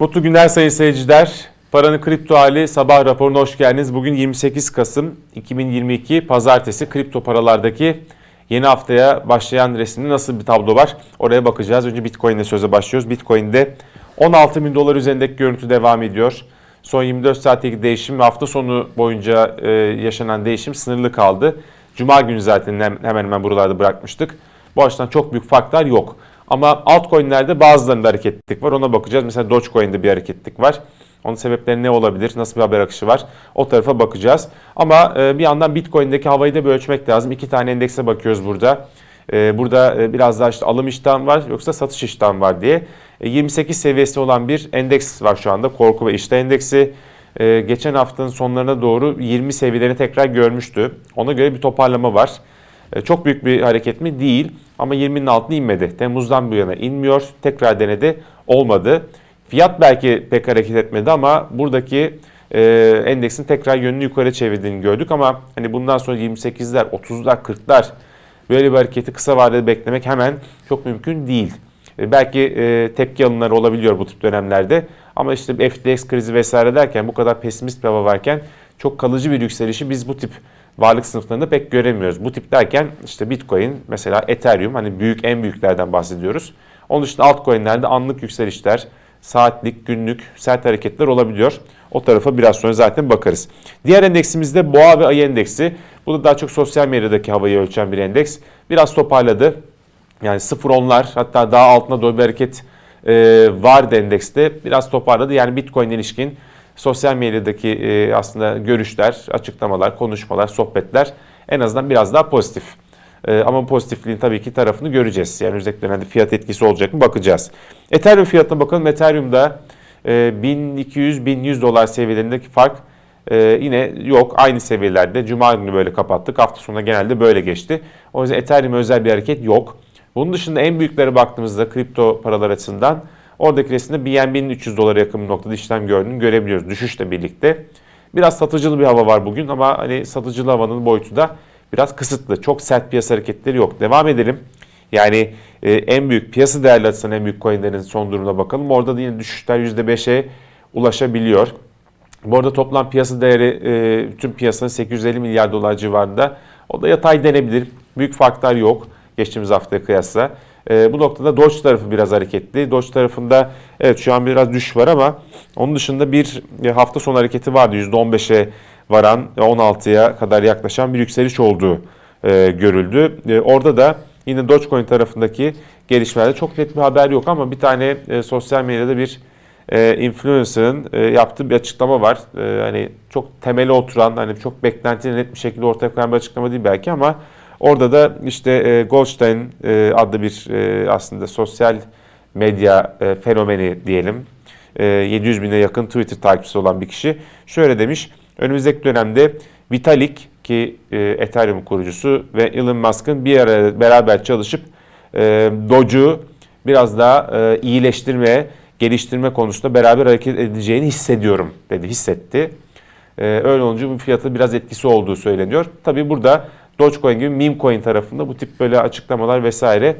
Mutlu günler sayın seyirciler. Paranın kripto hali sabah raporuna hoş geldiniz. Bugün 28 Kasım 2022 Pazartesi kripto paralardaki yeni haftaya başlayan resimde nasıl bir tablo var? Oraya bakacağız. Önce Bitcoin ile söze başlıyoruz. Bitcoin'de 16 bin dolar üzerindeki görüntü devam ediyor. Son 24 saatteki değişim ve hafta sonu boyunca e, yaşanan değişim sınırlı kaldı. Cuma günü zaten hem- hemen hemen buralarda bırakmıştık. Bu açıdan çok büyük farklar yok. Ama altcoin'lerde bazılarında hareketlilik var. Ona bakacağız. Mesela Dogecoin'de bir hareketlilik var. Onun sebepleri ne olabilir? Nasıl bir haber akışı var? O tarafa bakacağız. Ama e, bir yandan Bitcoin'deki havayı da bir ölçmek lazım. İki tane endekse bakıyoruz burada. E, Burada e, biraz daha işte alım iştahı var yoksa satış iştahı var diye. E, 28 seviyesi olan bir endeks var şu anda. Korku ve iştah endeksi. Geçen haftanın sonlarına doğru 20 seviyelerini tekrar görmüştü. Ona göre bir toparlama var. Çok büyük bir hareket mi? Değil. Ama 20'nin altına inmedi. Temmuz'dan bu yana inmiyor. Tekrar denedi. Olmadı. Fiyat belki pek hareket etmedi ama buradaki e, endeksin tekrar yönünü yukarı çevirdiğini gördük ama hani bundan sonra 28'ler, 30'lar, 40'lar böyle bir hareketi kısa vadede beklemek hemen çok mümkün değil. E, belki e, tepki alımları olabiliyor bu tip dönemlerde ama işte FTX krizi vesaire derken bu kadar pesimist bir hava varken çok kalıcı bir yükselişi biz bu tip varlık sınıflarında pek göremiyoruz. Bu tip derken işte Bitcoin, mesela Ethereum hani büyük en büyüklerden bahsediyoruz. Onun dışında altcoin'lerde anlık yükselişler, saatlik, günlük sert hareketler olabiliyor. O tarafa biraz sonra zaten bakarız. Diğer endeksimizde boğa ve ayı endeksi. Bu da daha çok sosyal medyadaki havayı ölçen bir endeks. Biraz toparladı. Yani 0-10'lar hatta daha altına doğru bir hareket e, vardı endekste. Biraz toparladı. Yani Bitcoin ilişkin sosyal medyadaki e, aslında görüşler, açıklamalar, konuşmalar, sohbetler en azından biraz daha pozitif. E, ama pozitifliğin tabii ki tarafını göreceğiz. Yani önümüzdeki dönemde fiyat etkisi olacak mı bakacağız. Ethereum fiyatına bakalım. Ethereum'da e, 1200-1100 dolar seviyelerindeki fark e, yine yok. Aynı seviyelerde. Cuma günü böyle kapattık. Hafta sonunda genelde böyle geçti. O yüzden Ethereum'a özel bir hareket yok. Bunun dışında en büyüklere baktığımızda kripto paralar açısından oradaki resimde BNB'nin 300 dolara yakın bir noktada işlem gördüğünü görebiliyoruz düşüşle birlikte. Biraz satıcılı bir hava var bugün ama hani satıcılı havanın boyutu da biraz kısıtlı. Çok sert piyasa hareketleri yok. Devam edelim. Yani e, en büyük piyasa değerli açısından en büyük coinlerin son durumuna bakalım. Orada da yine düşüşler %5'e ulaşabiliyor. Bu arada toplam piyasa değeri e, tüm piyasanın 850 milyar dolar civarında. O da yatay denebilir. Büyük farklar yok geçtiğimiz haftaya kıyasla. E, bu noktada Doge tarafı biraz hareketli. Doge tarafında evet şu an biraz düşüş var ama onun dışında bir e, hafta sonu hareketi vardı. %15'e varan 16'ya kadar yaklaşan bir yükseliş olduğu e, görüldü. E, orada da yine Dogecoin tarafındaki gelişmelerde çok net bir haber yok ama bir tane e, sosyal medyada bir e, influencer'ın e, yaptığı bir açıklama var. E, hani çok temele oturan, hani çok beklentili net bir şekilde ortaya koyan bir açıklama değil belki ama orada da işte e, Goldstein e, adlı bir e, aslında sosyal medya e, fenomeni diyelim. E, 700 bine yakın Twitter takipçisi olan bir kişi şöyle demiş. Önümüzdeki dönemde Vitalik ki e, Ethereum kurucusu ve Elon Musk'ın bir araya beraber çalışıp e, Doge'u biraz daha e, iyileştirmeye, geliştirme konusunda beraber hareket edeceğini hissediyorum dedi, hissetti. E, öyle olunca bu fiyatı biraz etkisi olduğu söyleniyor. Tabii burada Dogecoin gibi meme coin tarafında bu tip böyle açıklamalar vesaire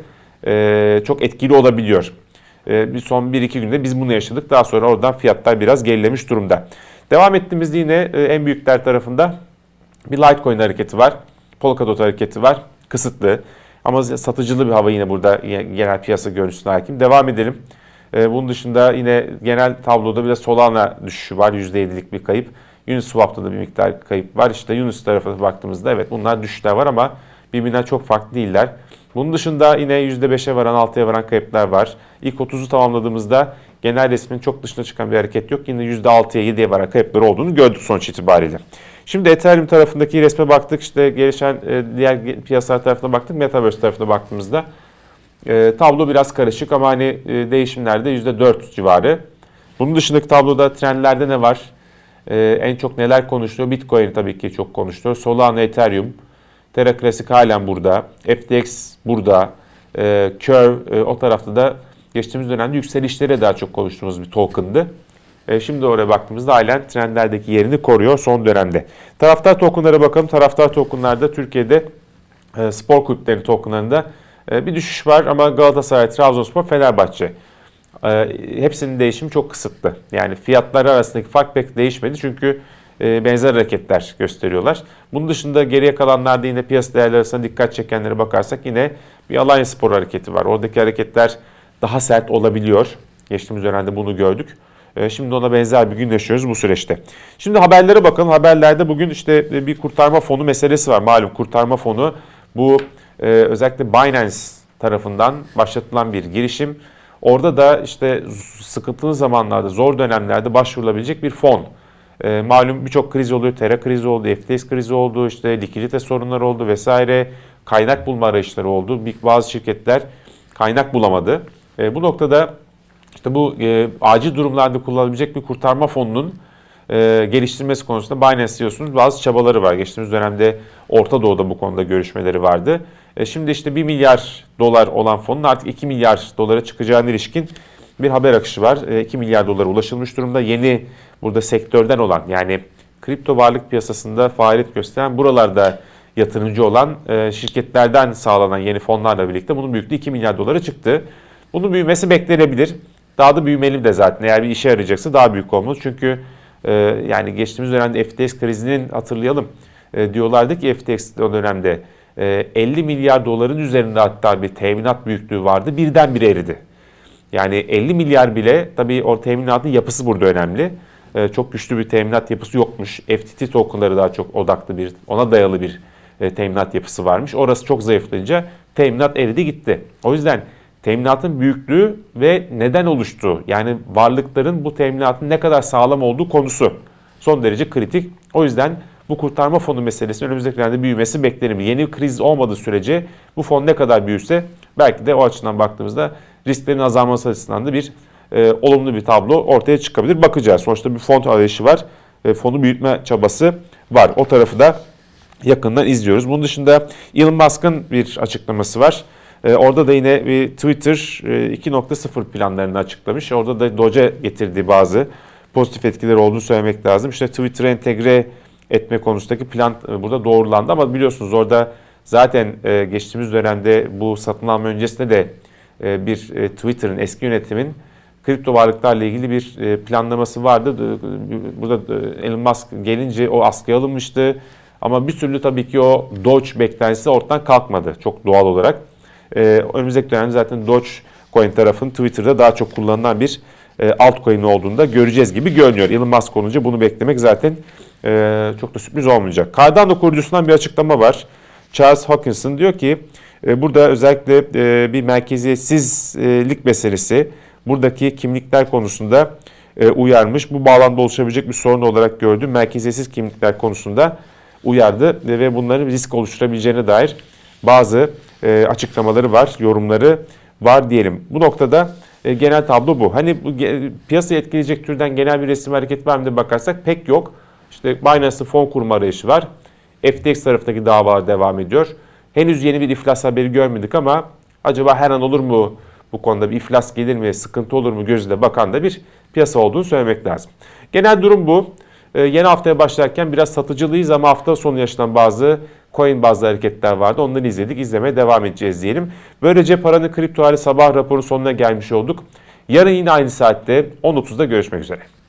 e, çok etkili olabiliyor. E, bir son 1-2 günde biz bunu yaşadık. Daha sonra oradan fiyatlar biraz gerilemiş durumda. Devam ettiğimizde yine e, en büyükler tarafında bir Litecoin hareketi var. Polkadot hareketi var. Kısıtlı. Ama satıcılı bir hava yine burada genel piyasa görüntüsüne hakim. Devam edelim. Ee, Bunun dışında yine genel tabloda bir de Solana düşüşü var. %7'lik bir kayıp. Uniswap'ta da bir miktar kayıp var. İşte Unis tarafına baktığımızda evet bunlar düşüşler var ama birbirinden çok farklı değiller. Bunun dışında yine %5'e varan 6'ya varan kayıplar var. İlk 30'u tamamladığımızda genel resmin çok dışına çıkan bir hareket yok. Yine %6'ya 7'ye varan kayıplar olduğunu gördük sonuç itibariyle. Şimdi Ethereum tarafındaki resme baktık. İşte gelişen e, diğer piyasalar tarafına baktık. Metaverse tarafına baktığımızda e, tablo biraz karışık ama hani e, değişimlerde %4 civarı. Bunun dışındaki tabloda trendlerde ne var? E, en çok neler konuşuluyor? Bitcoin tabii ki çok konuşuluyor. Solana, Ethereum, Terra Classic halen burada. FTX burada. E, Curve e, o tarafta da geçtiğimiz dönemde yükselişlere daha çok konuştuğumuz bir token'dı. E, Şimdi oraya baktığımızda halen trendlerdeki yerini koruyor son dönemde. Taraftar tokenlara bakalım. Taraftar tokenlarda Türkiye'de e, spor kulüpleri tokenlarında e, bir düşüş var ama Galatasaray, Trabzonspor, Fenerbahçe e, hepsinin değişimi çok kısıtlı. Yani fiyatlar arasındaki fark pek değişmedi çünkü e, benzer hareketler gösteriyorlar. Bunun dışında geriye kalanlarda yine piyasa değerleri arasında dikkat çekenlere bakarsak yine bir Alanya Spor hareketi var. Oradaki hareketler daha sert olabiliyor. Geçtiğimiz dönemde bunu gördük. E, Şimdi ona benzer bir gün yaşıyoruz bu süreçte. Şimdi haberlere bakalım. Haberlerde bugün işte bir kurtarma fonu meselesi var. Malum kurtarma fonu bu e, özellikle Binance tarafından başlatılan bir girişim. Orada da işte sıkıntılı zamanlarda, zor dönemlerde başvurulabilecek bir fon. E, malum birçok kriz oluyor. Terra krizi oldu, FTX krizi oldu, işte likidite sorunları oldu vesaire. Kaynak bulma arayışları oldu. Bir- Bazı şirketler kaynak bulamadı. E, bu noktada işte bu e, acil durumlarda kullanılabilecek bir kurtarma fonunun e, geliştirmesi konusunda Binance CEO'sunun bazı çabaları var. Geçtiğimiz dönemde Orta Doğu'da bu konuda görüşmeleri vardı. E, şimdi işte 1 milyar dolar olan fonun artık 2 milyar dolara çıkacağına ilişkin bir haber akışı var. E, 2 milyar dolara ulaşılmış durumda. Yeni burada sektörden olan yani kripto varlık piyasasında faaliyet gösteren buralarda yatırımcı olan e, şirketlerden sağlanan yeni fonlarla birlikte bunun büyüklüğü 2 milyar dolara çıktı. Bunun büyümesi beklenebilir. Daha da büyümeli de zaten. Eğer bir işe yarayacaksa daha büyük olmalı. Çünkü e, yani geçtiğimiz dönemde FTX krizinin hatırlayalım. E, diyorlardı ki FTX dönemde 50 milyar doların üzerinde hatta bir teminat büyüklüğü vardı. Birdenbire eridi. Yani 50 milyar bile tabii o teminatın yapısı burada önemli. Ee, çok güçlü bir teminat yapısı yokmuş. FTT tokenları daha çok odaklı bir, ona dayalı bir e, teminat yapısı varmış. Orası çok zayıflayınca teminat eridi gitti. O yüzden teminatın büyüklüğü ve neden oluştuğu yani varlıkların bu teminatın ne kadar sağlam olduğu konusu son derece kritik. O yüzden bu kurtarma fonu meselesinin önümüzdeki dönemde büyümesi beklenir. Yeni kriz olmadığı sürece bu fon ne kadar büyürse belki de o açıdan baktığımızda risklerin azalması açısından da bir e, olumlu bir tablo ortaya çıkabilir. Bakacağız. Sonuçta bir fon arayışı var. E, fonu büyütme çabası var. O tarafı da yakından izliyoruz. Bunun dışında Elon Musk'ın bir açıklaması var. E, orada da yine bir Twitter e, 2.0 planlarını açıklamış. Orada da Doge getirdiği bazı pozitif etkileri olduğunu söylemek lazım. İşte Twitter'a entegre etme konusundaki plan e, burada doğrulandı ama biliyorsunuz orada zaten e, geçtiğimiz dönemde bu satın alma öncesinde de e, bir Twitter'ın eski yönetimin kripto varlıklarla ilgili bir planlaması vardı. Burada Elon Musk gelince o askıya alınmıştı. Ama bir türlü tabii ki o Doge beklentisi ortadan kalkmadı çok doğal olarak. Önümüzdeki dönemde zaten Dogecoin tarafının Twitter'da daha çok kullanılan bir altcoin olduğunu da göreceğiz gibi görünüyor. Elon Musk olunca bunu beklemek zaten e, çok da sürpriz olmayacak. Cardano kurucusundan bir açıklama var. Charles Hawkinson diyor ki e, burada özellikle e, bir merkeziyetsizlik meselesi buradaki kimlikler konusunda e, uyarmış. Bu bağlamda oluşabilecek bir sorun olarak gördü. Merkeziyetsiz kimlikler konusunda uyardı ve bunların risk oluşturabileceğine dair bazı e, açıklamaları var, yorumları var diyelim. Bu noktada e, genel tablo bu. Hani bu ge- piyasayı etkileyecek türden genel bir resim hareket var mı diye bakarsak pek yok. İşte Binance'ın fon kurma arayışı var. FTX tarafındaki dava devam ediyor. Henüz yeni bir iflas haberi görmedik ama acaba her an olur mu bu konuda bir iflas gelir mi, sıkıntı olur mu gözüyle bakan da bir piyasa olduğunu söylemek lazım. Genel durum bu. Ee, yeni haftaya başlarken biraz satıcılıyız ama hafta sonu yaşanan bazı coin bazı hareketler vardı. Onları izledik. İzlemeye devam edeceğiz diyelim. Böylece paranın kripto hali sabah raporu sonuna gelmiş olduk. Yarın yine aynı saatte 10.30'da görüşmek üzere.